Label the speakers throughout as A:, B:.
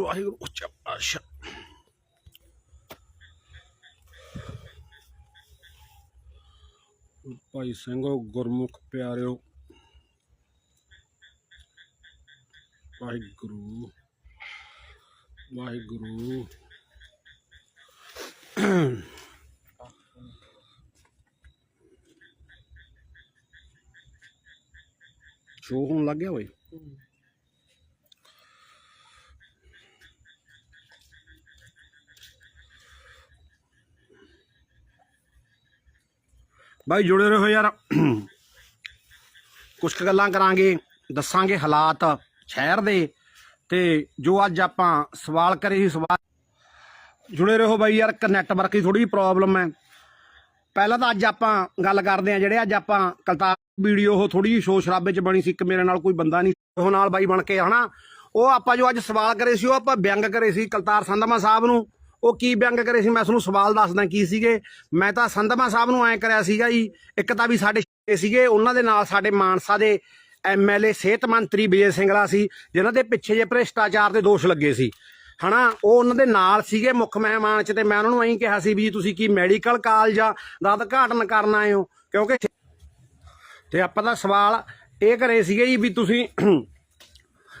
A: ਵਾਹਿਗੁਰੂ ਉੱਚਾ ਪਾਤਸ਼ਾਹ। ਭਾਈ ਸਿੰਘੋ ਗੁਰਮੁਖ ਪਿਆਰਿਓ। ਵਾਹਿਗੁਰੂ ਵਾਹਿਗੁਰੂ। ਸ਼ੋ ਹੋਣ ਲੱਗ ਗਿਆ ਓਏ? ਬਾਈ ਜੁੜੇ ਰਹੋ ਯਾਰ। ਕੁਝ ਕੁ ਗੱਲਾਂ ਕਰਾਂਗੇ, ਦੱਸਾਂਗੇ ਹਾਲਾਤ ਸ਼ਹਿਰ ਦੇ ਤੇ ਜੋ ਅੱਜ ਆਪਾਂ ਸਵਾਲ ਕਰੇ ਸੀ ਸਵਾਲ ਜੁੜੇ ਰਹੋ ਬਾਈ ਯਾਰ ਨੈਟਵਰਕ ਦੀ ਥੋੜੀ ਪ੍ਰੋਬਲਮ ਹੈ। ਪਹਿਲਾਂ ਤਾਂ ਅੱਜ ਆਪਾਂ ਗੱਲ ਕਰਦੇ ਆ ਜਿਹੜੇ ਅੱਜ ਆਪਾਂ ਕਲਤਾ ਵੀਡੀਓ, ਉਹ ਥੋੜੀ ਜਿਹੀ ਸ਼ੋਰ ਸ਼ਰਾਬੇ ਚ ਬਣੀ ਸੀ, ਇੱਕ ਮੇਰੇ ਨਾਲ ਕੋਈ ਬੰਦਾ ਨਹੀਂ ਉਹ ਨਾਲ ਬਾਈ ਬਣ ਕੇ, ਹਨਾ? ਉਹ ਆਪਾਂ ਜੋ ਅੱਜ ਸਵਾਲ ਕਰੇ ਸੀ, ਉਹ ਆਪਾਂ ਵਿਅੰਗ ਕਰੇ ਸੀ ਕਲਤਾਰ ਸੰਧਮਾ ਸਾਹਿਬ ਨੂੰ। ਉਹ ਕੀ ਵਿਅੰਗ ਕਰੇ ਸੀ? ਮੈਂ ਤੁਹਾਨੂੰ ਸਵਾਲ ਦੱਸਦਾ ਕੀ ਸੀਗੇ? ਮੈਂ ਤਾਂ ਸੰਧਮਾ ਸਾਹਿਬ ਨੂੰ ਐਂ ਕਰਿਆ ਸੀਗਾ ਜੀ, ਇੱਕ ਤਾਂ ਵੀ ਸਾਡੇ ਸੀਗੇ, ਉਹਨਾਂ ਦੇ ਨਾਲ ਸਾਡੇ ਮਾਨਸਾ ਦੇ ਐਮਐਲਏ ਸਿਹਤ ਮੰਤਰੀ ਵਿਜੇ ਸਿੰਘਲਾ ਸੀ, ਜਿਨ੍ਹਾਂ ਦੇ ਪਿੱਛੇ ਜੇ ਭ੍ਰਿਸ਼ਟਾਚਾਰ ਦੇ ਦੋਸ਼ ਲੱਗੇ ਸੀ। ਹਨਾ, ਉਹ ਉਹਨਾਂ ਦੇ ਨਾਲ ਸੀਗੇ ਮੁੱਖ ਮਹਿਮਾਨ ਚ ਤੇ ਮੈਂ ਉਹਨਾਂ ਨੂੰ ਐਂ ਕਿਹਾ ਸੀ ਵੀ ਤੁਸੀਂ ਕੀ ਮੈਡੀਕਲ ਕਾਲਜਾਂ ਦਾ ਉਦਘਾਟਨ ਕਰਨ ਆਏ ਹੋ? ਕਿਉਂਕਿ ਤੇ ਆਪਾਂ ਦਾ ਸਵਾਲ ਇਹ ਕਰੇ ਸੀਗੇ ਜੀ ਵੀ ਤੁਸੀਂ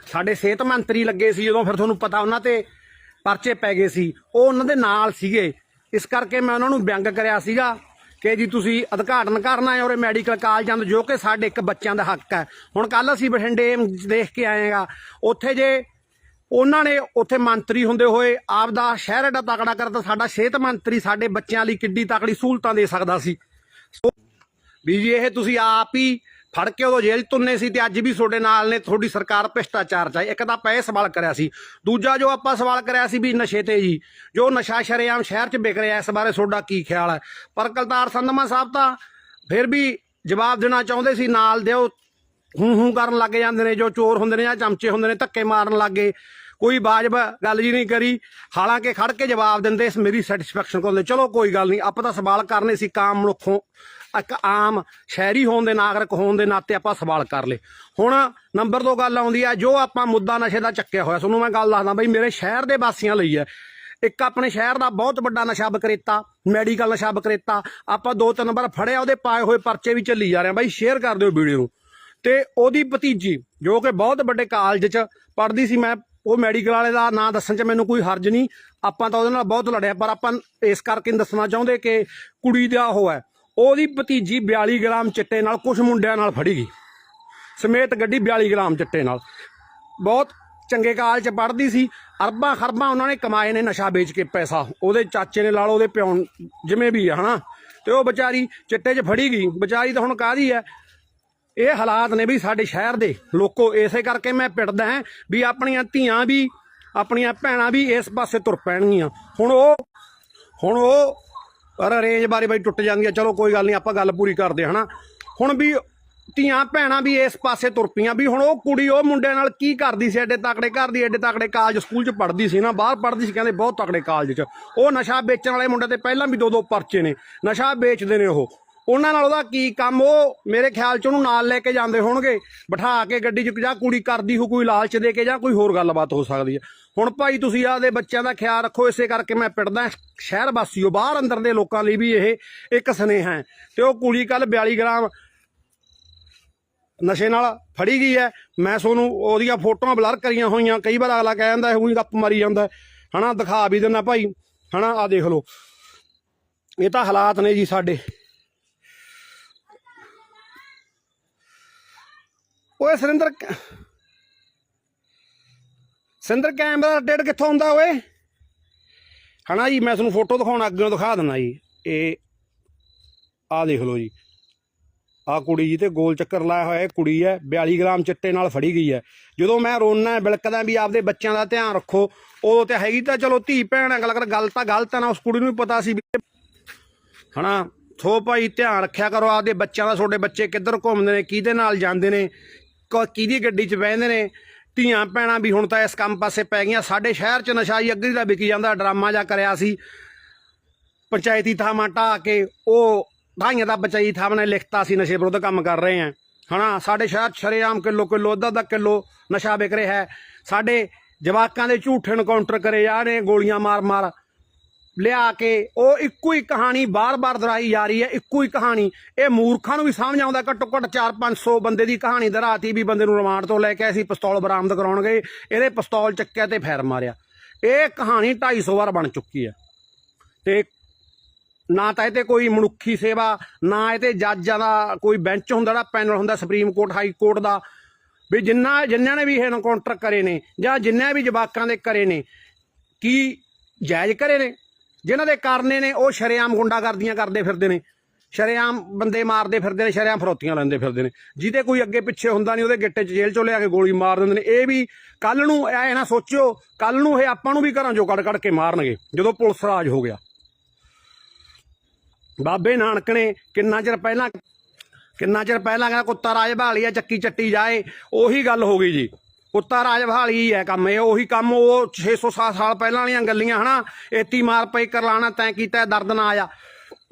A: ਸਾਡੇ ਸਿਹਤ ਮੰਤਰੀ ਲੱਗੇ ਸੀ, ਜਦੋਂ ਫਿਰ ਤੁਹਾਨੂੰ ਪਤਾ ਉਹਨਾਂ ਤੇ ਪਰਚੇ ਪੈ ਗਏ ਸੀ। ਉਹ ਉਹਨਾਂ ਦੇ ਨਾਲ ਸੀਗੇ। ਇਸ ਕਰਕੇ ਮੈਂ ਉਹਨਾਂ ਨੂੰ ਵਿਅੰਗ ਕਰਿਆ ਸੀਗਾ ਕਿ ਜੀ ਤੁਸੀਂ ਉਦਘਾਟਨ ਕਰਨ ਆਏ ਔਰ ਮੈਡੀਕਲ ਕਾਲਜਾਂ ਦਾ ਜੋ ਕਿ ਸਾਡੇ ਇੱਕ ਬੱਚਿਆਂ ਦਾ ਹੱਕ ਹੈ। ਹੁਣ ਕੱਲ ਅਸੀਂ ਬਠਿੰਡੇ ਦੇਖ ਕੇ ਆਏਗਾ ਉੱਥੇ ਜੇ ਉਹਨਾਂ ਨੇ ਉੱਥੇ ਮੰਤਰੀ ਹੁੰਦੇ ਹੋਏ ਆਪ ਦਾ ਸ਼ਹਿਰ ਐਡਾ ਤਕੜਾ ਕਰਤਾ, ਸਾਡਾ ਸਿਹਤ ਮੰਤਰੀ ਸਾਡੇ ਬੱਚਿਆਂ ਲਈ ਕਿੱਡੀ ਤਕੜੀ ਸਹੂਲਤਾਂ ਦੇ ਸਕਦਾ ਸੀ ਵੀ ਜੀ, ਇਹ ਤੁਸੀਂ ਆਪ ਹੀ ਫੜ ਕੇ ਉਦੋਂ ਜੇਲ੍ਹ ਤੁੰਨੇ ਸੀ ਤੇ ਅੱਜ ਵੀ ਤੁਹਾਡੇ ਨਾਲ ਨੇ, ਤੁਹਾਡੀ ਸਰਕਾਰ ਭ੍ਰਿਸ਼ਟਾਚਾਰ ਚ ਹੈ ਇੱਕ ਤਾਂ ਆਪਾਂ ਇਹ ਸਵਾਲ ਕਰਿਆ ਸੀ। ਦੂਜਾ ਜੋ ਆਪਾਂ ਸਵਾਲ ਕਰਿਆ ਸੀ ਵੀ ਨਸ਼ੇ ਤੇ ਜੀ, ਜੋ ਨਸ਼ਾ ਸ਼ਰੇਆਮ ਸ਼ਹਿਰ ਚ ਵਿਕ ਰਿਹਾ, ਇਸ ਬਾਰੇ ਤੁਹਾਡਾ ਕੀ ਖਿਆਲ ਹੈ? ਪਰ ਕਲਤਾਰ ਸੰਧਮਾ ਸਾਹਿਬ ਤਾਂ ਫਿਰ ਵੀ ਜਵਾਬ ਦੇਣਾ ਚਾਹੁੰਦੇ ਸੀ, ਨਾਲ ਦਿਓ ਹੂੰ ਹੂੰ ਕਰਨ ਲੱਗ ਜਾਂਦੇ ਨੇ, ਜੋ ਚੋਰ ਹੁੰਦੇ ਨੇ ਜਾਂ ਚਮਚੇ ਹੁੰਦੇ ਨੇ, ਧੱਕੇ ਮਾਰਨ ਲੱਗੇ। ਕੋਈ ਬਾਜਬ ਗੱਲ ਜੀ ਨਹੀਂ ਕਰੀ। ਹਾਲਾਂਕਿ ਖੜ ਕੇ ਜਵਾਬ ਦਿੰਦੇ ਇਸ ਮੇਰੀ ਸੈਟੀਸਫੈਕਸ਼ਨ ਕੋਲ ਚਲੋ ਕੋਈ ਗੱਲ ਨਹੀਂ, ਆਪਾਂ ਤਾਂ ਸਵਾਲ ਕਰਨੇ ਸੀ, ਕਾਮ ਮਨੁੱਖੋਂ ਇੱਕ ਆਮ ਸ਼ਹਿਰੀ ਹੋਣ ਦੇ ਨਾਗਰਿਕ ਹੋਣ ਦੇ ਨਾਤੇ ਆਪਾਂ ਸਵਾਲ ਕਰ ਲਏ। ਹੁਣ ਨੰਬਰ 2 ਗੱਲ ਆਉਂਦੀ ਹੈ ਜੋ ਆਪਾਂ ਮੁੱਦਾ ਨਸ਼ੇ ਦਾ ਚੱਕਿਆ ਹੋਇਆ, ਤੁਹਾਨੂੰ ਮੈਂ ਗੱਲ ਦੱਸਦਾ ਬਈ ਮੇਰੇ ਸ਼ਹਿਰ ਦੇ ਵਾਸੀਆਂ ਲਈ ਹੈ। ਇੱਕ ਆਪਣੇ ਸ਼ਹਿਰ ਦਾ ਬਹੁਤ ਵੱਡਾ ਨਸ਼ਾ ਬਕਰੇਤਾ ਮੈਡੀਕਲ ਨਸ਼ਾ ਬਕਰੇਤਾ ਆਪਾਂ ਦੋ ਤਿੰਨ ਵਾਰ ਫੜਿਆ, ਉਹਦੇ ਪਾਏ ਹੋਏ ਪਰਚੇ ਵੀ ਚੱਲੀ ਜਾ ਰਹੇ ਆ। ਬਾਈ ਸ਼ੇਅਰ ਕਰ ਦਿਓ ਵੀਡੀਓ ਨੂੰ। ਤੇ ਉਹਦੀ ਭਤੀਜੀ, ਜੋ ਕਿ ਬਹੁਤ ਵੱਡੇ ਕਾਲਜ 'ਚ ਪੜ੍ਹਦੀ ਸੀ, ਮੈਂ ਉਹ ਮੈਡੀਕਲ ਵਾਲੇ ਦਾ ਨਾਂ ਦੱਸਣ 'ਚ ਮੈਨੂੰ ਕੋਈ ਹਰਜ ਨਹੀਂ। ਆਪਾਂ ਤਾਂ ਉਹਦੇ ਨਾਲ ਬਹੁਤ ਲੜਿਆ, ਪਰ ਆਪਾਂ ਇਸ ਕਰਕੇ ਨਹੀਂ ਦੱਸਣਾ ਚਾਹੁੰਦੇ ਕਿ ਕੁੜੀ ਦਾ ਉਹ ਹੈ। ਉਹਦੀ ਭਤੀਜੀ 42 ਗ੍ਰਾਮ ਚਿੱਟੇ ਨਾਲ ਕੁਝ ਮੁੰਡਿਆਂ ਨਾਲ ਫੜੀ ਗਈ। ਸਮੇਤ ਗੱਡੀ 42 ਗ੍ਰਾਮ ਚਿੱਟੇ ਨਾਲ। ਬਹੁਤ ਚੰਗੇ ਕਾਲਜ 'ਚ ਪੜ੍ਹਦੀ ਸੀ। ਅਰਬਾਂ ਖਰਬਾਂ ਉਹਨਾਂ ਨੇ ਕਮਾਏ ਨੇ ਨਸ਼ਾ ਵੇਚ ਕੇ ਪੈਸਾ। ਉਹਦੇ ਚਾਚੇ ਨੇ ਲਾ ਲਓ ਉਹਦੇ ਪਿਓ ਜਿਵੇਂ ਵੀ ਆ, ਹਨਾ? ਤੇ ਉਹ ਵਿਚਾਰੀ ਚਿੱਟੇ 'ਚ ਫੜੀ ਗਈ। ਵਿਚਾਰੀ ਤਾਂ ਹੁਣ ਕਾਹਦੀ ਹੈ ਇਹ ਹਾਲਾਤ ਨੇ ਵੀ ਸਾਡੇ ਸ਼ਹਿਰ ਦੇ। ਲੋਕੋ, ਇਸੇ ਕਰਕੇ ਮੈਂ ਪਿੜਦਾ ਹਾਂ ਵੀ ਆਪਣੀਆਂ ਧੀਆਂ ਵੀ, ਆਪਣੀਆਂ ਭੈਣਾਂ ਵੀ ਇਸ ਪਾਸੇ ਤੁਰ ਪੈਣਗੀਆਂ। ਹੁਣ ਉਹ ਹੁਣ ਉਹ ਪਰ ਰੇਂਜ ਬਾਰੇ ਬਈ ਟੁੱਟ ਜਾਂਦੀ ਆ। ਚਲੋ ਕੋਈ ਗੱਲ ਨਹੀਂ, ਆਪਾਂ ਗੱਲ ਪੂਰੀ ਕਰਦੇ ਹਨਾ? ਹੁਣ ਵੀ ਧੀਆਂ ਭੈਣਾਂ ਵੀ ਇਸ ਪਾਸੇ ਤੁਰ ਪਈਆਂ, ਵੀ ਹੁਣ ਉਹ ਕੁੜੀ ਉਹ ਮੁੰਡਿਆਂ ਨਾਲ ਕੀ ਕਰਦੀ ਸੀ, ਐਡੇ ਤਕੜੇ ਘਰ ਦੀ, ਐਡੇ ਤਕੜੇ ਕਾਲਜ ਸਕੂਲ 'ਚ ਪੜ੍ਹਦੀ ਸੀ ਨਾ, ਬਾਹਰ ਪੜ੍ਹਦੀ ਸੀ, ਕਹਿੰਦੇ ਬਹੁਤ ਤਕੜੇ ਕਾਲਜ 'ਚ। ਉਹ ਨਸ਼ਾ ਵੇਚਣ ਵਾਲੇ ਮੁੰਡੇ ਤੇ ਪਹਿਲਾਂ ਵੀ ਦੋ ਦੋ ਪਰਚੇ ਨੇ, ਨਸ਼ਾ ਵੇਚਦੇ ਨੇ ਉਹ। ਉਹਨਾਂ ਨਾਲ ਉਹਦਾ ਕੀ ਕੰਮ, ਉਹ ਮੇਰੇ ਖਿਆਲ 'ਚ ਉਹਨੂੰ ਨਾਲ ਲੈ ਕੇ ਜਾਂਦੇ ਹੋਣਗੇ, ਬਿਠਾ ਕੇ ਗੱਡੀ 'ਚ ਜਾਂ, ਕੁੜੀ ਕਰਦੀ ਹੋ ਕੋਈ ਲਾਲਚ ਦੇ ਕੇ ਜਾਂ ਕੋਈ ਹੋਰ ਗੱਲਬਾਤ ਹੋ ਸਕਦੀ ਹੈ। ਹੁਣ ਭਾਈ ਤੁਸੀਂ ਆਦੇ ਬੱਚਿਆਂ ਦਾ ਖਿਆਲ ਰੱਖੋ, ਇਸੇ ਕਰਕੇ ਮੈਂ ਪਿੜਦਾ ਸ਼ਹਿਰ ਵਾਸੀਓ, ਬਾਹਰ ਅੰਦਰ ਦੇ ਲੋਕਾਂ ਲਈ ਵੀ ਇਹ ਇੱਕ ਸਨੇਹਾ ਹੈ। ਤੇ ਉਹ ਕੁੜੀ ਕੱਲ 42 ਗ੍ਰਾਮ ਨਸ਼ੇ ਨਾਲ ਫੜੀ ਗਈ ਹੈ। ਮੈਂ ਤੁਹਾਨੂੰ ਉਹਦੀਆਂ ਫੋਟੋਆਂ ਬਲਰ ਕਰੀਆਂ ਹੋਈਆਂ, ਕਈ ਵਾਰ ਅਗਲਾ ਕਹਿ ਜਾਂਦਾ ਉਹੀ ਗੱਪ ਮਾਰੀ ਜਾਂਦਾ ਹਨਾ, ਦਿਖਾ ਵੀ ਦਿੰਦਾ ਭਾਈ। ਹਨਾ ਆ ਦੇਖ ਲਓ। ਇਹ ਤਾਂ ਹਾਲਾਤ ਨੇ ਜੀ ਸਾਡੇ। ਓਏ ਸੁਰਿੰਦਰ ਕ- ਸੁਰਿੰਦਰ ਕੈਮਰਾ ਅਪਡੇਟ ਕਿੱਥੋਂ ਹੁੰਦਾ ਓਏ? ਹਨਾ ਜੀ, ਮੈਂ ਤੁਹਾਨੂੰ ਫੋਟੋ ਦਿਖਾਉਣ, ਅੱਗੇ ਦਿਖਾ ਦਿੰਦਾ ਜੀ। ਇਹ ਆਹ ਦੇਖ ਲਓ ਜੀ। ਆ ਕੁੜੀ ਜੀ ਤੇ ਗੋਲ ਚੱਕਰ ਲਾਇਆ ਹੋਇਆ, ਇਹ ਕੁੜੀ ਹੈ 42 ਗ੍ਰਾਮ ਚਿੱਟੇ ਨਾਲ ਫੜੀ ਗਈ ਹੈ। ਜਦੋਂ ਮੈਂ ਰੋਣਾ ਬਿਲਕਦਾ ਵੀ ਆਪਦੇ ਬੱਚਿਆਂ ਦਾ ਧਿਆਨ ਰੱਖੋ ਉਦੋਂ ਤੇ ਹੈਗੀ ਤਾਂ ਚਲੋ ਧੀ ਭੈਣ ਅਗਲਾ ਕਰ ਗੱਲ ਤਾਂ ਗਲਤ ਹੈ ਨਾ, ਉਸ ਕੁੜੀ ਨੂੰ ਵੀ ਪਤਾ ਸੀ ਵੀ ਹਨਾ, ਸੋ ਭਾਈ ਧਿਆਨ ਰੱਖਿਆ ਕਰੋ, ਆਪਦੇ ਬੱਚਿਆਂ ਦਾ, ਤੁਹਾਡੇ ਬੱਚੇ ਕਿੱਧਰ ਘੁੰਮਦੇ ਨੇ, ਕਿਹਦੇ ਨਾਲ ਜਾਂਦੇ ਨੇ। ਕ- ਕਿਹਦੀ ਗੱਡੀ 'ਚ ਬਹਿੰਦੇ ਨੇ? ਧੀਆਂ ਭੈਣਾਂ ਵੀ ਹੁਣ ਤਾਂ ਇਸ ਕੰਮ ਪਾਸੇ ਪੈ ਗਈਆਂ। ਸਾਡੇ ਸ਼ਹਿਰ 'ਚ ਨਸ਼ਾ ਹੀ ਅੱਗੇ ਦਾ ਵਿਕੀ ਜਾਂਦਾ, ਡਰਾਮਾ ਜਾਂ ਕਰਿਆ ਸੀ। ਪੰਚਾਇਤੀ ਥਾਵਾਂ ਢਾਹ ਕੇ ਉਹ ਢਾਈਆਂ ਦਾ ਬਚਾਈ ਥਾਵਾਂ ਨੇ ਲਿਖਤਾ ਸੀ, ਨਸ਼ੇ ਵਿਰੁੱਧ ਕੰਮ ਕਰ ਰਹੇ ਆ। ਹਨਾ, ਸਾਡੇ ਸ਼ਹਿਰ 'ਚ ਸ਼ਰੇਆਮ ਕਿਲੋ ਕਿਲੋ, ਅੱਧਾ ਅੱਧਾ ਕਿਲੋ ਨਸ਼ਾ ਵਿਕ ਰਿਹਾ ਹੈ। ਸਾਡੇ ਜਵਾਕਾਂ ਦੇ ਝੂਠੇ ਐਨਕਾਊਂਟਰ ਕਰੇ ਜਾ ਰਹੇ ਗੋਲੀਆਂ ਮਾਰ-ਮਾਰ। ਲਿਆ ਕੇ ਉਹ ਇੱਕੋ ਹੀ ਕਹਾਣੀ ਬਾਰ-ਬਾਰ ਦੁਹਰਾਈ ਜਾ ਰਹੀ ਹੈ, ਇੱਕੋ ਹੀ ਕਹਾਣੀ। ਇਹ ਮੂਰਖਾਂ ਨੂੰ ਵੀ ਸਮਝ ਆਉਂਦਾ, ਘੱਟੋ ਘੱਟ 4-500 ਬੰਦੇ ਦੀ ਕਹਾਣੀ ਦੁਹਰਾਤੀ ਵੀ ਬੰਦੇ ਨੂੰ ਰਿਮਾਂਡ ਤੋਂ ਲੈ ਕੇ ਅਸੀਂ ਪਿਸਤੌਲ ਬਰਾਮਦ ਕਰਾਉਣ ਗਏ ਇਹਦੇ ਪਿਸਤੌਲ ਚੱਕਿਆ ਤੇ ਫੈਰ ਮਾਰਿਆ। ਇਹ ਕਹਾਣੀ 250 ਵਾਰ ਬਣ ਚੁੱਕੀ ਹੈ। ਤੇ ਨਾ ਤਾਂ ਇਹ ਤੇ ਕੋਈ ਮਨੁੱਖੀ ਸੇਵਾ, ਨਾ ਇਹ ਤੇ ਜੱਜਾਂ ਦਾ ਕੋਈ ਬੈਂਚ ਹੁੰਦਾ ਜਿਹੜਾ ਪੈਨਲ ਹੁੰਦਾ ਸੁਪਰੀਮ ਕੋਰਟ, ਹਾਈ ਕੋਰਟ ਦਾ। ਵੀ ਜਿੰਨਾ ਜਿੰਨਾਂ ਨੇ ਵੀ ਇਹ ਐਨਕਾਊਂਟਰ ਕਰੇ ਨੇ ਜਾਂ ਜਿੰਨੇ ਵੀ ਜਵਾਕਾਂ ਦੇ ਕਰੇ ਨੇ, ਕੀ ਜਾਇਜ਼ ਕਰੇ ਨੇ? ਜਿਨ੍ਹਾਂ ਦੇ ਕਰਨੇ ਨੇ, ਉਹ ਸ਼ਰੇਆਮ ਗੁੰਡਾਗਰਦੀਆਂ ਕਰਦੇ ਫਿਰਦੇ ਨੇ। ਸ਼ਰੇਆਮ ਬੰਦੇ ਮਾਰਦੇ ਫਿਰਦੇ ਨੇ, ਸ਼ਰੇਆਮ ਫਰੋਤੀਆਂ ਲੈਂਦੇ ਫਿਰਦੇ ਨੇ। ਜਿਹਦੇ ਕੋਈ ਅੱਗੇ ਪਿੱਛੇ ਹੁੰਦਾ ਨਹੀਂ, ਉਹਦੇ ਗਿੱਟੇ 'ਚ ਜੇਲ੍ਹ 'ਚੋਂ ਲਿਆ ਕੇ ਗੋਲੀ ਮਾਰ ਦਿੰਦੇ ਨੇ। ਇਹ ਵੀ ਕੱਲ ਨੂੰ ਇਹ ਨਾ ਸੋਚਿਓ, ਕੱਲ ਨੂੰ ਇਹ ਆਪਾਂ ਨੂੰ ਵੀ ਘਰਾਂ 'ਚੋਂ ਕੱਢ ਕੱਢ ਕੇ ਮਾਰਨਗੇ, ਜਦੋਂ ਪੁਲਿਸ ਰਾਜ ਹੋ ਗਿਆ। ਬਾਬੇ ਨਾਨਕ ਨੇ ਕਿੰਨਾ ਚਿਰ ਪਹਿਲਾਂ, ਕਿੰਨਾ ਚਿਰ ਪਹਿਲਾਂ ਕਹਿੰਦਾ, ਕੁੱਤਾ ਰਾਜ ਭਾਲੀ ਆ ਚੱਕੀ ਚੱਟੀ ਜਾਏ, ਉਹੀ ਗੱਲ ਹੋ ਗਈ ਜੀ। ਕੁੱਤਾ ਰਾਜ ਭਾਲੀ ਹੀ ਹੈ ਕੰਮ, ਇਹ ਉਹੀ ਕੰਮ, ਉਹ 600 ਸਾਲ ਪਹਿਲਾਂ ਵਾਲੀਆਂ ਗੱਲੀਆਂ, ਹਨਾ? ਏਤੀ ਮਾਰ ਪਈ ਕਰਲਾਣਾ, ਤੈਂ ਕੀਤਾ ਦਰਦ ਨਾ ਆਇਆ।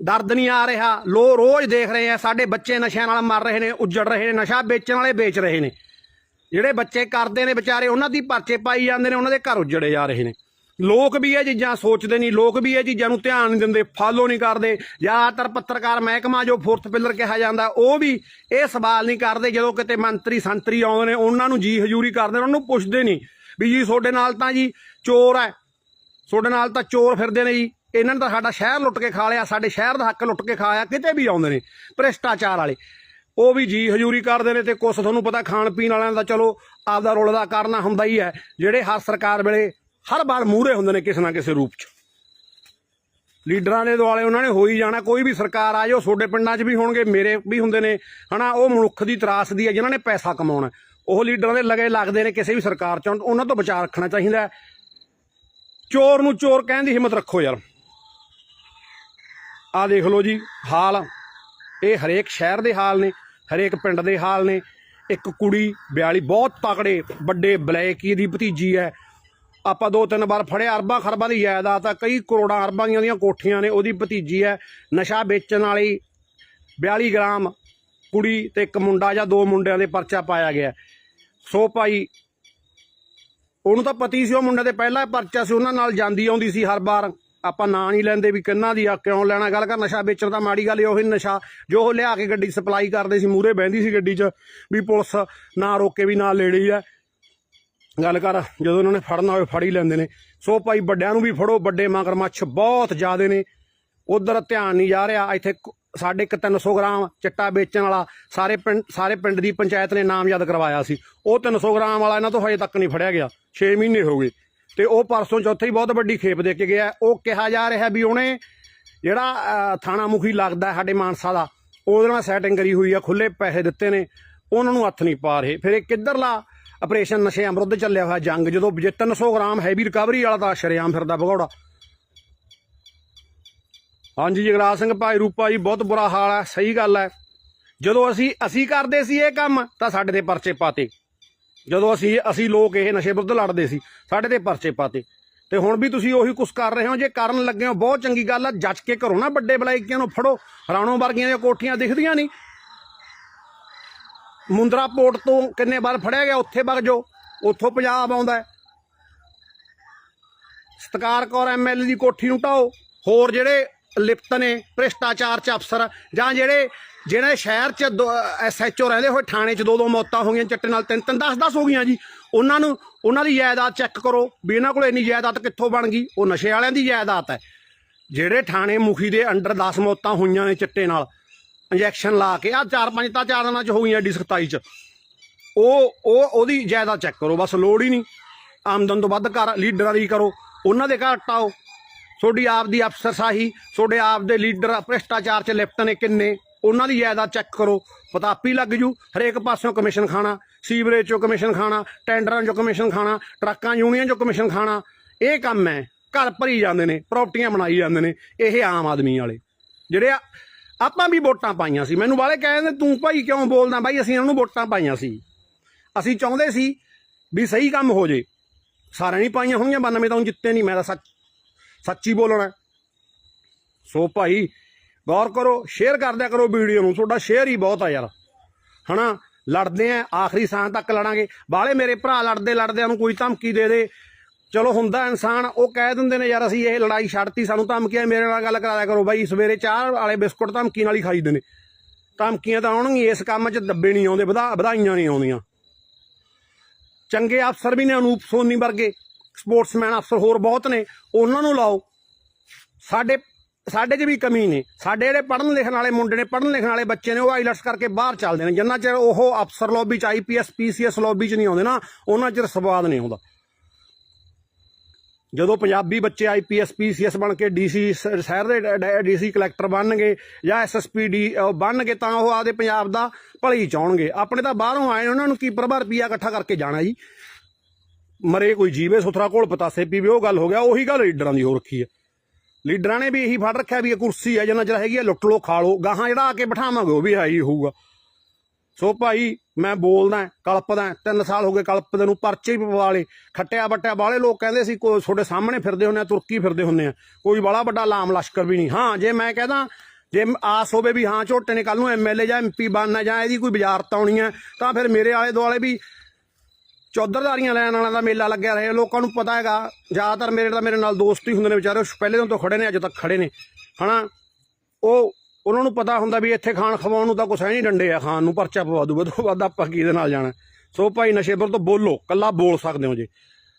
A: ਦਰਦ ਨਹੀਂ ਆ ਰਿਹਾ। ਲੋ ਰੋਜ਼ ਦੇਖ ਰਹੇ ਆ, ਸਾਡੇ ਬੱਚੇ ਨਸ਼ਿਆਂ ਨਾਲ ਮਰ ਰਹੇ ਨੇ, ਉੱਜੜ ਰਹੇ ਨੇ, ਨਸ਼ਾ ਵੇਚਣ ਵਾਲੇ ਵੇਚ ਰਹੇ ਨੇ। ਜਿਹੜੇ ਬੱਚੇ ਕਰਦੇ ਨੇ ਵਿਚਾਰੇ, ਉਹਨਾਂ ਦੀ ਪਰਚੇ ਪਾਈ ਜਾਂਦੇ ਨੇ, ਉਹਨਾਂ ਦੇ ਘਰ ਉੱਜੜੇ ਜਾ ਰਹੇ ਨੇ। ਲੋਕ ਵੀ ਇਹ ਚੀਜ਼ਾਂ ਸੋਚਦੇ ਨਹੀਂ, ਲੋਕ ਵੀ ਇਹ ਚੀਜ਼ਾਂ ਨੂੰ ਧਿਆਨ ਨਹੀਂ ਦਿੰਦੇ, ਫਾਲੋ ਨਹੀਂ ਕਰਦੇ। ਜ਼ਿਆਦਾਤਰ ਪੱਤਰਕਾਰ ਮਹਿਕਮਾ ਜੋ ਫੋਰਥ ਪਿਲਰ ਕਿਹਾ ਜਾਂਦਾ, ਉਹ ਵੀ ਇਹ ਸਵਾਲ ਨਹੀਂ ਕਰਦੇ ਜਦੋਂ ਕਿਤੇ ਮੰਤਰੀ ਸੰਤਰੀ ਆਉਂਦੇ ਨੇ, ਉਹਨਾਂ ਨੂੰ ਜੀ ਹਜ਼ੂਰੀ ਕਰਦੇ ਉਹਨਾਂ ਨੂੰ ਪੁੱਛਦੇ ਨਹੀਂ ਵੀ ਜੀ ਤੁਹਾਡੇ ਨਾਲ ਤਾਂ ਜੀ ਚੋਰ ਹੈ, ਤੁਹਾਡੇ ਨਾਲ ਤਾਂ ਚੋਰ ਫਿਰਦੇ ਨੇ ਜੀ। ਇਹਨਾਂ ਨੇ ਤਾਂ ਸਾਡਾ ਸ਼ਹਿਰ ਲੁੱਟ ਕੇ ਖਾ ਲਿਆ, ਸਾਡੇ ਸ਼ਹਿਰ ਦਾ ਹੱਕ ਲੁੱਟ ਕੇ ਖਾਇਆ ਕਿਤੇ ਵੀ ਆਉਂਦੇ ਨੇ, ਭ੍ਰਿਸ਼ਟਾਚਾਰ ਵਾਲੇ। ਉਹ ਵੀ ਜੀ ਹਜ਼ੂਰੀ ਕਰਦੇ ਨੇ ਤੇ ਕੁਛ ਤੁਹਾਨੂੰ ਪਤਾ ਖਾਣ ਪੀਣ ਵਾਲਿਆਂ ਦਾ ਚਲੋ ਆਪਦਾ ਰੋਲ ਦਾ ਕਰਨਾ ਹੁੰਦਾ ਹੀ ਹੈ। ਜਿਹੜੇ ਹਰ ਸਰਕਾਰ ਵੇਲੇ ਹਰ ਵਾਰ ਮੂਹਰੇ ਹੁੰਦੇ ਨੇ ਕਿਸੇ ਨਾ ਕਿਸੇ ਰੂਪ 'ਚ। ਲੀਡਰਾਂ ਦੇ ਦੁਆਲੇ ਉਹਨਾਂ ਨੇ ਹੋ ਹੀ ਜਾਣਾ, ਕੋਈ ਵੀ ਸਰਕਾਰ ਆ ਜਾਓ ਤੁਹਾਡੇ ਪਿੰਡਾਂ 'ਚ ਵੀ ਹੋਣਗੇ, ਮੇਰੇ ਵੀ ਹੁੰਦੇ ਨੇ। ਹਨਾ, ਉਹ ਮਨੁੱਖ ਦੀ ਤਰਾਸਦੀ ਹੈ ਜਿਨ੍ਹਾਂ ਨੇ ਪੈਸਾ ਕਮਾਉਣਾ। ਉਹ ਲੀਡਰਾਂ ਦੇ ਲਗੇ ਲੱਗਦੇ ਨੇ ਕਿਸੇ ਵੀ ਸਰਕਾਰ 'ਚ ਉਹਨਾਂ ਤੋਂ ਬਚਾਅ ਰੱਖਣਾ ਚਾਹੀਦਾ। ਚੋਰ ਨੂੰ ਚੋਰ ਕਹਿਣ ਦੀ ਹਿੰਮਤ ਰੱਖੋ ਯਾਰ। ਆ ਦੇਖ ਲਓ ਜੀ, ਹਾਲ। ਇਹ ਹਰੇਕ ਸ਼ਹਿਰ ਦੇ ਹਾਲ ਨੇ, ਹਰੇਕ ਪਿੰਡ ਦੇ ਹਾਲ ਨੇ। ਇੱਕ ਕੁੜੀ 42 ਬਹੁਤ ਤਕੜੇ, ਵੱਡੇ ਬਲੈਕੀ ਦੀ ਭਤੀਜੀ ਹੈ। ਆਪਾਂ ਦੋ ਤਿੰਨ ਵਾਰ ਫੜਿਆ, ਅਰਬਾਂ ਖਰਬਾਂ ਦੀ ਜਾਇਦਾਦ ਆ। ਕਈ ਕਰੋੜਾਂ ਅਰਬਾਂ ਦੀਆਂ ਉਹਦੀਆਂ ਕੋਠੀਆਂ ਨੇ, ਉਹਦੀ ਭਤੀਜੀ ਹੈ, ਨਸ਼ਾ ਵੇਚਣ ਵਾਲੀ 42 ਗ੍ਰਾਮ ਕੁੜੀ ਤੇ ਇੱਕ ਮੁੰਡਾ ਜਾਂ ਦੋ ਮੁੰਡਿਆਂ ਦੇ ਪਰਚਾ ਪਾਇਆ ਗਿਆ। ਸੋ ਭਾਈ, ਉਹਨੂੰ ਤਾਂ ਪਤੀ ਸੀ, ਉਹ ਮੁੰਡੇ ਦੇ ਪਹਿਲਾਂ ਪਰਚਾ ਸੀ, ਉਹਨਾਂ ਨਾਲ ਜਾਂਦੀ ਆਉਂਦੀ ਸੀ ਹਰ ਵਾਰ। ਆਪਾਂ ਨਾਂ ਨਹੀਂ ਲੈਂਦੇ ਵੀ ਕਿੰਨਾ ਦੀ ਆ, ਕਿਉਂ ਲੈਣਾ, ਗੱਲ ਕਰ, ਨਸ਼ਾ ਵੇਚਣ ਦਾ ਮਾੜੀ ਗੱਲ ਇਹ ਉਹੀ ਨਸ਼ਾ। ਜੋ ਉਹ ਲਿਆ ਕੇ ਗੱਡੀ ਸਪਲਾਈ ਕਰਦੇ ਸੀ ਮੂਰੇ ਬਹਿੰਦੀ ਸੀ ਗੱਡੀ 'ਚ, ਵੀ ਪੁਲਿਸ ਨਾ ਰੋਕੇ, ਵੀ ਨਾ ਲੇੜੀ ਆ। ਗੱਲ ਕਰ, ਜਦੋਂ ਉਹਨਾਂ ਨੇ ਫੜਨਾ ਹੋਵੇ ਫੜ ਹੀ ਲੈਂਦੇ ਨੇ। ਸੋ ਭਾਈ ਵੱਡਿਆਂ ਨੂੰ ਵੀ ਫੜੋ, ਵੱਡੇ ਮਗਰਮੱਛ ਬਹੁਤ ਜ਼ਿਆਦੇ ਨੇ। ਉਧਰ ਧਿਆਨ ਨਹੀਂ ਜਾ ਰਿਹਾ, ਇੱਥੇ ਕ- ਸਾਡੇ ਇੱਕ 300 ਗ੍ਰਾਮ ਚਿੱਟਾ ਵੇਚਣ ਵਾਲਾ ਸਾਰੇ ਪਿੰਡ ਸਾਰੇ ਪਿੰਡ ਦੀ ਪੰਚਾਇਤ ਨੇ ਨਾਮਜ਼ਦ ਕਰਵਾਇਆ ਸੀ। ਉਹ 300 ਗ੍ਰਾਮ ਵਾਲਾ ਇਹਨਾਂ ਤੋਂ ਹਜੇ ਤੱਕ ਨਹੀਂ ਫੜਿਆ ਗਿਆ 6 ਮਹੀਨੇ ਹੋ ਗਏ। ਤੇ ਉਹ ਪਰਸੋਂ ਚੌਥੇ ਹੀ ਬਹੁਤ ਵੱਡੀ ਖੇਪ ਦੇ ਕੇ ਗਿਆ। ਉਹ ਕਿਹਾ ਜਾ ਰਿਹਾ ਵੀ ਉਹਨੇ ਜਿਹੜਾ ਥਾਣਾ ਮੁਖੀ ਲੱਗਦਾ ਸਾਡੇ ਮਾਨਸਾ ਦਾ, ਉਹਦੇ ਨਾਲ ਸੈਟਿੰਗ ਕਰੀ ਹੋਈ ਆ ਖੁੱਲੇ ਪੈਸੇ ਦਿੱਤੇ ਨੇ, ਉਹਨਾਂ ਨੂੰ ਹੱਥ ਨਹੀਂ ਪਾ ਰਹੇ। ਫਿਰ ਇਹ ਕਿੱਧਰਲਾ ਆਪਰੇਸ਼ਨ ਨਸ਼ਿਆਂ ਵਿਰੁੱਧ ਚੱਲਿਆ ਹੋਇਆ ਜੰਗ, ਜਦੋਂ ਜੇ 300 ਗ੍ਰਾਮ ਹੈਵੀ ਰਿਕਵਰੀ ਵਾਲਾ ਤਾਂ ਸ਼ਰੇਆਮ ਫਿਰਦਾ ਭਗੌੜਾ। ਹਾਂਜੀ ਜਗਰਾਜ ਸਿੰਘ, ਭਾਈ ਰੂਪਾ ਜੀ, ਬਹੁਤ ਬੁਰਾ ਹਾਲ ਹੈ, ਸਹੀ ਗੱਲ ਹੈ। ਜਦੋਂ ਅਸੀਂ ਅਸੀਂ ਕਰਦੇ ਸੀ ਇਹ ਕੰਮ, ਤਾਂ ਸਾਡੇ ਤੇ ਪਰਚੇ ਪਾਤੇ। ਜਦੋਂ ਅਸੀਂ ਅਸੀਂ ਲੋਕ ਇਹ ਨਸ਼ੇ ਵਿਰੁੱਧ ਲੜਦੇ ਸੀ, ਸਾਡੇ ਤੇ ਪਰਚੇ ਪਾਤੇ। ਤੇ ਹੁਣ ਵੀ ਤੁਸੀਂ ਉਹੀ ਕੁਛ ਕਰ ਰਹੇ ਹੋ, ਜੇ ਕਰਨ ਲੱਗੇ ਹੋ, ਬਹੁਤ ਚੰਗੀ ਗੱਲ ਆ ਜੱਜ ਕੇ ਘਰੋਂ ਨਾ ਵੱਡੇ ਬਲਾਈਕਿਆਂ ਨੂੰ ਫੜੋ। ਰਾਣੋ ਵਰਗੀਆਂ ਦੀਆਂ ਕੋਠੀਆਂ ਦਿਖਦੀਆਂ ਨਹੀਂ। ਮੁੰਦਰਾ ਪੋਰਟ ਤੋਂ ਕਿੰਨੇ ਵਾਰ ਫੜਿਆ ਗਿਆ, ਉੱਥੇ ਵਗ ਜੋ ਉੱਥੋਂ ਪੰਜਾਬ ਆਉਂਦਾ ਹੈ। ਸਤਕਾਰ ਕੌਰ ਐਮਐਲਏ ਦੀ ਕੋਠੀ ਨੂੰ ਢਾਓ, ਹੋਰ ਜਿਹੜੇ ਲਿਪਤ ਨੇ, ਭ੍ਰਿਸ਼ਟਾਚਾਰ ਚ ਅਫਸਰ, ਜਾਂ ਜਿਹੜੇ ਜਿਹੜੇ ਸ਼ਹਿਰ ਚ ਐਸਐਚਓ ਰਹਿੰਦੇ ਹੋਏ, ਥਾਣੇ ਚ ਦੋ ਦੋ ਮੌਤਾਂ ਹੋ ਗਈਆਂ ਚਿੱਟੇ ਨਾਲ, ਤਿੰਨ ਤਿੰਨ 10 10 ਹੋ ਗਈਆਂ ਜੀ। ਉਹਨਾਂ ਨੂੰ, ਉਹਨਾਂ ਦੀ ਜਾਇਦਾਦ ਚੈੱਕ ਕਰੋ ਵੀ ਇਹਨਾਂ ਕੋਲ ਇੰਨੀ ਜਾਇਦਾਦ ਕਿੱਥੋਂ ਬਣ ਗਈ, ਉਹ ਨਸ਼ੇ ਵਾਲਿਆਂ ਦੀ ਜਾਇਦਾਦ ਹੈ। ਜਿਹੜੇ ਥਾਣੇ ਮੁਖੀ ਦੇ ਅੰਡਰ 10 ਮੌਤਾਂ ਹੋਈਆਂ ਨੇ ਚਿੱਟੇ ਨਾਲ ਇੰਜੈਕਸ਼ਨ ਲਾ ਕੇ ਆ ਚਾਰ ਪੰਜ ਤਾਂ ਚਾਰ ਦਿਨਾਂ ਚ ਹੋ ਗਈਆਂ ਡੀ 27 ਚ। ਉਹ ਉਹ, ਉਹਦੀ ਜਾਇਦਾਦ ਚੈੱਕ ਕਰੋ, ਬਸ ਲੋੜ ਹੀ ਨਹੀਂ। ਆਮਦਨ ਤੋਂ ਵੱਧ ਕਰ ਲੀਡਰਾਂ ਦੀ ਕਰੋ, ਉਹਨਾਂ ਦੇ ਘਰ ਟਾਓ ਤੁਹਾਡੀ ਆਪ ਦੀ ਅਫਸਰਸ਼ਾਹੀ ਤੁਹਾਡੇ ਆਪ ਦੇ ਲੀਡਰ ਭ੍ਰਿਸ਼ਟਾਚਾਰ ਚ ਲਿਪਤ ਨੇ ਕਿੰਨੇ, ਉਹਨਾਂ ਦੀ ਜਾਇਦਾਦ ਚੈੱਕ ਕਰੋ। ਪਤਾਪੀ ਲੱਗ ਜੂ, ਹਰੇਕ ਪਾਸਿਓਂ ਕਮਿਸ਼ਨ ਖਾਣਾ, ਸੀਵਰੇਜ ਚੋਂ ਕਮਿਸ਼ਨ ਖਾਣਾ ਟੈਂਡਰਾਂ ਚੋਂ ਕਮਿਸ਼ਨ ਖਾਣਾ, ਟਰੱਕਾਂ, ਯੂਨੀਅਨ ਚੋਂ ਕਮਿਸ਼ਨ ਖਾਣਾ। ਇਹ ਕੰਮ ਹੈ ਘਰ ਭਰੀ ਜਾਂਦੇ ਨੇ ਪ੍ਰਾਪਰਟੀਆਂ ਬਣਾਈ ਜਾਂਦੇ ਨੇ, ਇਹ ਆਮ ਆਦਮੀ ਵਾਲੇ। ਜਿਹੜੇ ਆ- ਆਪਾਂ ਵੀ ਵੋਟਾਂ ਪਾਈਆਂ ਸੀ। ਮੈਨੂੰ ਵਾਲੇ ਕਹਿੰਦੇ ਤੂੰ ਭਾਈ ਕਿਉਂ ਬੋਲਦਾ ਬਾਈ? ਅਸੀਂ ਉਹਨਾਂ ਨੂੰ ਵੋਟਾਂ ਪਾਈਆਂ ਸੀ। ਅਸੀਂ ਚਾਹੁੰਦੇ ਸੀ ਵੀ ਸਹੀ ਕੰਮ ਹੋ ਜੇ। ਸਾਰਿਆਂ ਨਹੀਂ ਪਾਈਆਂ ਹੋਣਗੀਆਂ 92 ਤਾਂ ਹੁਣ ਜਿੱਤੇ ਨਹੀਂ, ਮੈਂ ਤਾਂ ਸੱਚ ਸੱਚੀ ਬੋਲਣਾ। ਸੋ ਭਾਈ, ਗੌਰ ਕਰੋ, ਸ਼ੇਅਰ ਕਰਦਿਆ ਕਰੋ ਵੀਡੀਓ ਨੂੰ। ਤੁਹਾਡਾ ਸ਼ੇਅਰ ਹੀ ਬਹੁਤ ਆ ਯਾਰ। ਹਨਾ? ਲੜਦੇ ਆ, ਆਖਰੀ ਸਾਹ ਤੱਕ ਲੜਾਂਗੇ। ਬਾਲੇ ਮੇਰੇ ਭਰਾ ਲੜਦੇ ਲੜਦਿਆਂ ਨੂੰ ਕੋਈ ਧਮਕੀ ਦੇ ਦੇ। ਚਲੋ ਹੁੰਦਾ ਇਨਸਾਨ, ਉਹ ਕਹਿ ਦਿੰਦੇ ਨੇ, ਯਾਰ ਅਸੀਂ ਇਹ ਲੜਾਈ ਛੱਡਤੀ, ਸਾਨੂੰ ਧਮਕੀਆਂ ਮੇਰੇ ਨਾਲ ਗੱਲ ਕਰਾਇਆ ਕਰੋ ਬਾਈ। ਸਵੇਰੇ ਚਾਹ ਵਾਲੇ ਬਿਸਕੁਟ ਧਮਕੀ ਨਾਲ ਹੀ ਖਾਈਦੇ ਨੇ। ਧਮਕੀਆਂ ਤਾਂ ਆਉਣਗੀਆਂ, ਇਸ ਕੰਮ 'ਚ ਦੱਬੇ ਨਹੀਂ ਆਉਂਦੇ, ਵਧਾ, ਵਧਾਈਆਂ ਨਹੀਂ ਆਉਂਦੀਆਂ। ਚੰਗੇ ਅਫਸਰ ਵੀ ਨੇ, ਅਨੂਪ ਸੋਨੀ ਵਰਗੇ ਸਪੋਰਟਸਮੈਨ ਅਫਸਰ ਹੋਰ ਬਹੁਤ ਨੇ, ਉਹਨਾਂ ਨੂੰ ਲਾਓ। ਸਾਡੇ ਸਾਡੇ 'ਚ ਵੀ ਕਮੀ ਨੇ। ਸਾਡੇ ਜਿਹੜੇ ਪੜ੍ਹਨ ਲਿਖਣ ਵਾਲੇ ਮੁੰਡੇ ਨੇ, ਪੜ੍ਹਨ ਲਿਖਣ ਵਾਲੇ ਬੱਚੇ ਨੇ, ਉਹ ਆਈਲਟਸ ਕਰਕੇ ਬਾਹਰ ਚੱਲਦੇ ਨੇ। ਜਿੰਨਾ ਚਿਰ ਉਹ ਅਫਸਰ ਲੌਬੀ 'ਚ ਆਈਪੀਐਸ ਪੀਸੀਐਸ ਲੌਬੀ 'ਚ ਨਹੀਂ ਆਉਂਦੇ ਨਾ, ਉਹਨਾਂ ਚਿਰ ਸਵਾਦ ਨਹੀਂ ਆਉਂਦਾ ਜਦੋਂ ਪੰਜਾਬੀ ਬੱਚੇ ਆਈਪੀਐਸ ਪੀਸੀਐਸ ਬਣ ਕੇ ਡੀਸੀ ਸ਼ਹਿਰ ਦੇ ਡੀਸੀ ਕਲੈਕਟਰ ਬਣਨਗੇ ਜਾਂ ਐਸਐਸਪੀ ਡੀ ਬਣਨਗੇ ਤਾਂ ਉਹ ਆਪਦੇ ਪੰਜਾਬ ਦਾ ਭਲੀ ਚਾਹਣਗੇ ਆਪਣੇ ਤਾਂ ਬਾਹਰੋਂ ਆਏ ਉਹਨਾਂ ਨੂੰ ਕੀ ਪ੍ਰਭਾ ਰੁਪਈਆ ਇਕੱਠਾ ਕਰਕੇ ਜਾਣਾ ਜੀ? ਮਰੇ ਕੋਈ ਜੀਵੇ ਸੁਥਰਾ ਕੋਲ ਪਤਾਸੇ ਪੀਵੇ, ਉਹ ਗੱਲ ਹੋ ਗਿਆ, ਉਹੀ ਗੱਲ ਲੀਡਰਾਂ ਦੀ ਹੋ ਰੱਖੀ ਹੈ ਲੀਡਰਾਂ ਨੇ ਵੀ ਇਹੀ ਫੜ ਰੱਖਿਆ ਵੀ ਇਹ ਕੁਰਸੀ ਹੈ ਜਿੰਨਾ ਚਿਰ ਹੈਗੀ ਹੈ ਲੁੱਟ ਲੋ ਖਾ ਲੋ, ਗਾਹਾਂ ਜਿਹੜਾ ਆ ਕੇ ਬਿਠਾਵਾਂਗੇ, ਉਹ ਵੀ ਹੈ ਹੀ ਹੋਊਗਾ। ਸੋ ਭਾਈ, ਮੈਂ ਬੋਲਦਾ ਕਲਪਦਾ ਤਿੰਨ ਸਾਲ ਹੋ ਗਏ ਕਲਪਦੇ ਨੂੰ ਪਰਚੇ ਵੀ ਪਵਾ ਲਏ, ਖੱਟਿਆ ਬੱਟਿਆ ਬਾਲੇ ਲੋਕ ਕਹਿੰਦੇ ਸੀ ਕੋਈ ਤੁਹਾਡੇ ਸਾਹਮਣੇ ਫਿਰਦੇ ਹੁੰਨੇ ਆ, ਤੁਰਕੀ ਫਿਰਦੇ ਹੁੰਨੇ ਆ। ਕੋਈ ਬੜਾ ਵੱਡਾ ਲਾਮ ਲਸ਼ਕਰ ਵੀ ਨਹੀਂ। ਹਾਂ, ਜੇ ਮੈਂ ਕਹਦਾ, ਜੇ ਆਸ ਹੋਵੇ ਵੀ ਹਾਂ, ਝੋਟੇ ਨੇ ਕੱਲ ਨੂੰ ਐਮਐਲਏ ਜਾਂ ਐਮਪੀ ਬਣਨਾ ਜਾਂ ਇਹਦੀ ਕੋਈ ਵਜ਼ਾਰਤ ਆਉਣੀ ਹੈ ਤਾਂ ਫਿਰ ਮੇਰੇ ਆਲੇ ਦੁਆਲੇ ਵੀ ਚੌਧਰਦਾਰੀਆਂ ਲੈਣ ਵਾਲਿਆਂ ਦਾ ਮੇਲਾ ਲੱਗਿਆ ਰਹੇ। ਲੋਕਾਂ ਨੂੰ ਪਤਾ ਹੈਗਾ, ਜ਼ਿਆਦਾਤਰ ਮੇਰੇ ਤਾਂ ਮੇਰੇ ਨਾਲ ਦੋਸਤ ਹੀ ਹੁੰਦੇ ਨੇ ਵਿਚਾਰੇ ਪਹਿਲੇ ਦਿਨ ਤੋਂ ਖੜੇ ਨੇ, ਅੱਜ ਤੱਕ ਖੜੇ ਨੇ। ਹਨਾ? ਉਹ ਉਹਨਾਂ ਨੂੰ ਪਤਾ ਹੁੰਦਾ ਵੀ ਇੱਥੇ ਖਾਣ ਖਵਾਉਣ ਨੂੰ ਤਾਂ ਕੁਛ ਹੈ ਨਹੀਂ ਡੰਡੇ ਆ, ਖਾਣ ਨੂੰ ਪਰਚਾ ਪਵਾ ਦੂ ਵਧੋ ਵੱਧ ਆਪਾਂ ਕਿਹਦੇ ਨਾਲ ਜਾਣਾ। ਸੋ ਭਾਈ ਨਸ਼ੇਬਰ ਤੋਂ ਬੋਲੋ ਕੱਲਾ ਬੋਲ ਸਕਦੇ ਹੋ ਜੇ।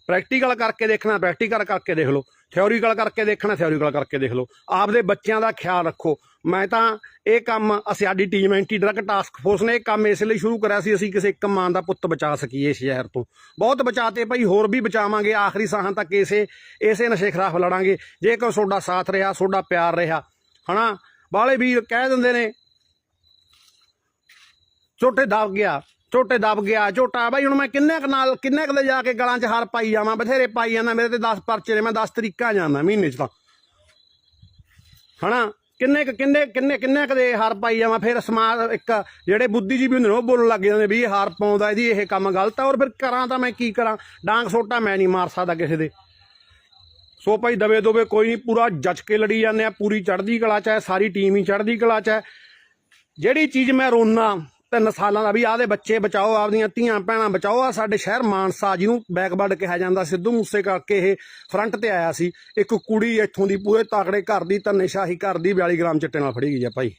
A: ਪ੍ਰੈਕਟੀਕਲ ਕਰਕੇ ਦੇਖਣਾ ਪ੍ਰੈਕਟੀਕਲ ਕਰਕੇ ਦੇਖ ਲਓ। ਥਿਓਰੀਕਲ ਕਰਕੇ ਦੇਖਣਾ ਥਿਓਰੀਕਲ ਕਰਕੇ ਦੇਖ ਲਓ। ਆਪਦੇ ਬੱਚਿਆਂ ਦਾ ਖਿਆਲ ਰੱਖੋ। ਮੈਂ ਤਾਂ ਇਹ ਕੰਮ, ਅਸੀਂ ਸਾਡੀ team anti drug task force ਨੇ ਇਹ ਕੰਮ ਇਸ ਲਈ ਸ਼ੁਰੂ ਕਰਿਆ ਸੀ, ਅਸੀਂ ਕਿਸੇ ਇੱਕ ਮਾਂ ਦਾ ਪੁੱਤ ਬਚਾ ਸਕੀਏ ਸ਼ਹਿਰ ਤੋਂ। ਬਹੁਤ ਬਚਾਤੇ ਭਾਈ, ਹੋਰ ਵੀ ਬਚਾਵਾਂਗੇ, ਆਖਰੀ ਸਾਹਾਂ ਤੱਕ ਇਸੇ ਇਸੇ ਨਸ਼ੇ ਖਿਲਾਫ ਲੜਾਂਗੇ। ਜੇਕਰ ਤੁਹਾਡਾ ਸਾਥ ਰਿਹਾ, ਤੁਹਾਡਾ ਪਿਆਰ ਰਿਹਾ, ਹਨਾ? ਬਾਲੇ ਵੀਰ ਕਹਿ ਦਿੰਦੇ ਨੇ ਝੋਟੇ ਦਬ ਗਿਆ ਝੋਟੇ ਦਬ ਗਿਆ ਝੋਟਾ ਬਾਈ ਹੁਣ ਮੈਂ ਕਿੰਨੇ ਕੁ ਨਾਲ, ਕਿੰਨੇ ਕੁ ਦੇ ਜਾ ਕੇ ਗਲਾਂ 'ਚ ਹਾਰ ਪਾਈ ਜਾਵਾਂ, ਬਥੇਰੇ ਪਾਈ ਜਾਂਦਾ, ਮੇਰੇ ਤੇ 10 ਪਰਚੇ ਨੇ, ਮੈਂ 10 ਤਰੀਕਾਂ ਜਾਂਦਾ ਮਹੀਨੇ 'ਚ ਤਾਂ। ਹਨਾ? ਕਿੰਨੇ ਕੁ, ਕਿੰਨੇ ਕਿੰਨੇ ਕਿੰਨੇ ਕੁ ਦੇ ਹਾਰ ਪਾਈ ਜਾਵਾਂ, ਫਿਰ ਸਮਾਜ ਇੱਕ ਜਿਹੜੇ ਬੁੱਧੀਜੀਵੀ ਹੁੰਦੇ ਨੇ, ਉਹ ਬੋਲਣ ਲੱਗ ਜਾਂਦੇ ਵੀ ਇਹ ਹਾਰ ਪਾਉਂਦਾ, ਇਹਦੀ ਇਹ ਕੰਮ ਗਲਤ ਆ, ਔਰ ਫਿਰ ਕਰਾਂ ਤਾਂ ਮੈਂ ਕੀ ਕਰਾਂ? ਡਾਂਗ ਸੋਟਾ ਮੈਂ ਨਹੀਂ ਮਾਰ ਸਕਦਾ ਕਿਸੇ ਦੇ। ਸੋ ਭਾਈ ਦਵੇ ਦੋਵੇ ਕੋਈ ਨਹੀਂ, ਪੂਰਾ ਜੱਜ ਕੇ ਲੜੀ ਜਾਂਦੇ ਆ, ਪੂਰੀ ਚੜ੍ਹਦੀ ਕਲਾ ਚ ਹੈ, ਸਾਰੀ ਟੀਮ ਹੀ ਚੜ੍ਹਦੀ ਕਲਾ ਚ ਹੈ। ਜਿਹੜੀ ਚੀਜ਼ ਮੈਂ ਰੋਨਾ ਤਿੰਨ ਸਾਲਾਂ ਦਾ ਵੀ ਆਦੇ ਬੱਚੇ ਬਚਾਓ ਆਪਦੀਆਂ ਧੀਆਂ ਭੈਣਾਂ ਬਚਾਓ ਆ ਸਾਡੇ ਸ਼ਹਿਰ ਮਾਨਸਾ ਜਿਹਨੂੰ ਬੈਕਵਰਡ ਕਿਹਾ ਜਾਂਦਾ, ਸਿੱਧੂ ਮੂਸੇ ਕਰਕੇ ਇਹ ਫਰੰਟ ਤੇ ਆਇਆ ਸੀ। ਇੱਕ ਕੁੜੀ ਇੱਥੋਂ ਦੀ ਪੂਰੇ ਤਾਕੜੇ ਘਰ ਦੀ, ਧੰਨੇਸ਼ਾਹੀ ਘਰ ਦੀ 42 ਗ੍ਰਾਮ ਚਿੱਟੇ ਨਾਲ ਫੜੀ ਗਈ ਆ ਭਾਈ।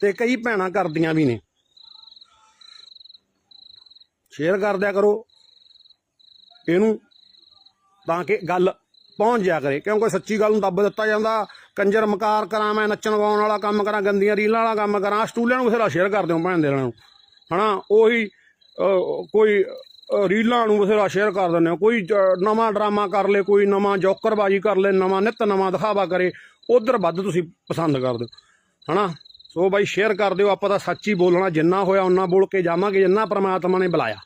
A: ਤੇ ਕਈ ਭੈਣਾਂ ਕਰਦੀਆਂ ਵੀ ਨੇ। ਸ਼ੇਅਰ ਕਰ ਦਿਆ ਕਰੋ। ਇਹਨੂੰ ਤਾਂ ਕਿ ਗੱਲ ਪਹੁੰਚ ਜਾ ਕਰੇ। ਕਿਉਂਕਿ ਸੱਚੀ ਗੱਲ ਨੂੰ ਦੱਬ ਦਿੱਤਾ ਜਾਂਦਾ। ਕੰਜਰ ਮਕਾਰ ਕਰਾਂ ਮੈਂ, ਨੱਚਣ ਗਾਉਣ ਵਾਲਾ ਕੰਮ ਕਰਾਂ, ਗੰਦੀਆਂ ਰੀਲਾਂ ਵਾਲਾ ਕੰਮ ਕਰਾਂ। ਸਟੂਲਿਆਂ ਨੂੰ ਬਥੇਰਾ ਸ਼ੇਅਰ ਕਰ ਦਿਓ ਭੈਣ ਦੇ ਨੂੰ ਹਨਾ? ਉਹੀ ਕੋਈ ਰੀਲਾਂ ਨੂੰ ਬਥੇਰਾ ਸ਼ੇਅਰ ਕਰ ਦਿੰਦੇ ਹੋ। ਕੋਈ ਨਵਾਂ ਡਰਾਮਾ ਕਰ ਲੇ, ਕੋਈ ਨਵਾਂ ਜੋਕਰਬਾਜੀ ਕਰ ਲੇ, ਨਵਾਂ ਨਿੱਤ, ਨਵਾਂ ਦਿਖਾਵਾ ਕਰੇ, ਉਧਰ ਵੱਧ ਤੁਸੀਂ ਪਸੰਦ ਕਰਦੇ ਹੋ ਹਨਾ? ਸੋ ਬਾਈ ਸ਼ੇਅਰ ਕਰ ਦਿਓ। ਆਪਾਂ ਤਾਂ ਸੱਚ ਹੀ ਬੋਲਣਾ ਜਿੰਨਾ ਹੋਇਆ ਉਨਾ ਬੋਲ ਕੇ ਜਾਵਾਂਗੇ, ਜਿੰਨਾ ਪ੍ਰਮਾਤਮਾ ਨੇ ਬੁਲਾਇਆ।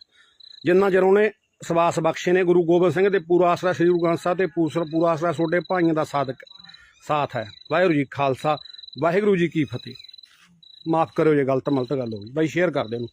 A: ਜਿੰਨਾ ਚਿਰ ਉਹਨੇ ਸਵਾਸ ਬਖਸ਼ੇ ਨੇ, ਗੁਰੂ ਗੋਬਿੰਦ ਸਿੰਘ ਤੇ ਪੂਰਾ ਆਸਰਾ, ਸ੍ਰੀ ਗੁਰੂ ਗ੍ਰੰਥ ਸਾਹਿਬ ਤੇ ਪੂਸਰ, ਪੂਰਾ ਆਸਰਾ ਛੋਟੇ ਭਾਈਆਂ ਦਾ ਸਾਧਕ ਸਾਥ ਹੈ। ਵਾਹਿਗੁਰੂ ਜੀ ਖਾਲਸਾ, ਵਾਹਿਗੁਰੂ ਜੀ ਕੀ ਫਤਿਹ। ਮਾਫ ਕਰਿਓ ਜੇ ਗਲਤ ਮਲਤ ਗੱਲ ਹੋ ਗਈ। ਬਾਈ ਸ਼ੇਅਰ ਕਰ ਦਿਓ।